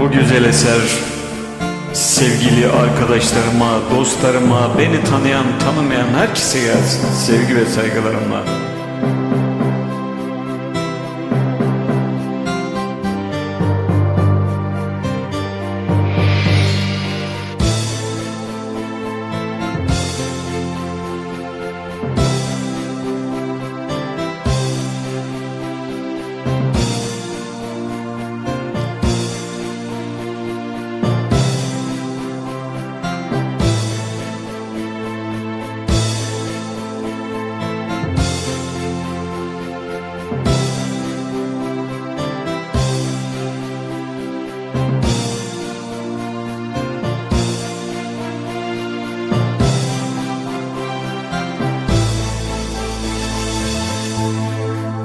Bu güzel eser sevgili arkadaşlarıma, dostlarıma, beni tanıyan, tanımayan herkese gelsin. Sevgi ve saygılarımla.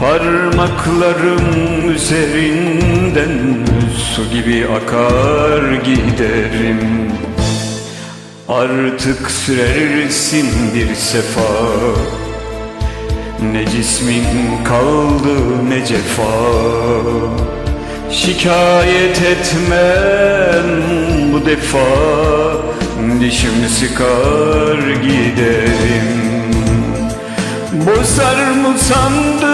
Parmaklarım üzerinden Su gibi akar giderim. Artık sürersin bir sefa. Ne cismin kaldı ne cefa. Şikayet etmem bu defa. Dişimi sıkar giderim. Bozar mı sandın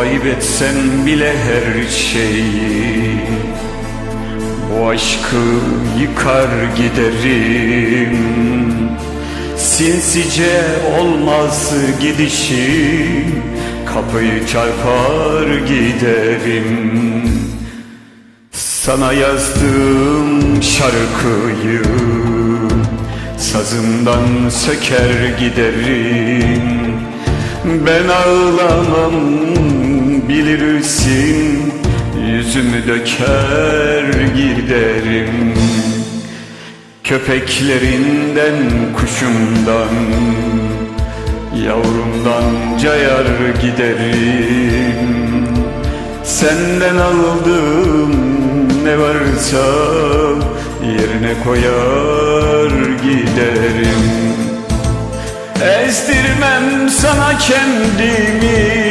Kaybetsem bile her şeyi. Bu aşkı yıkar giderim. Sinsice olmaz gidişi Kapıyı çarpar giderim. Sana yazdığım şarkıyı Sazımdan söker giderim. Ben ağlamam bilirsin Yüzümü döker giderim. Köpeklerinden kuşumdan Yavrumdan cayar giderim. Senden aldığım ne varsa Yerine koyar giderim. Ezdirmem sana kendimi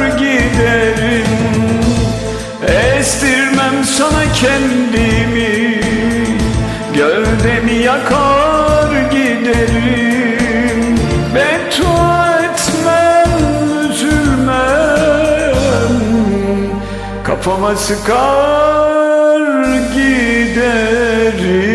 giderim Beddua etmem üzülmem. Kafama sıkar giderim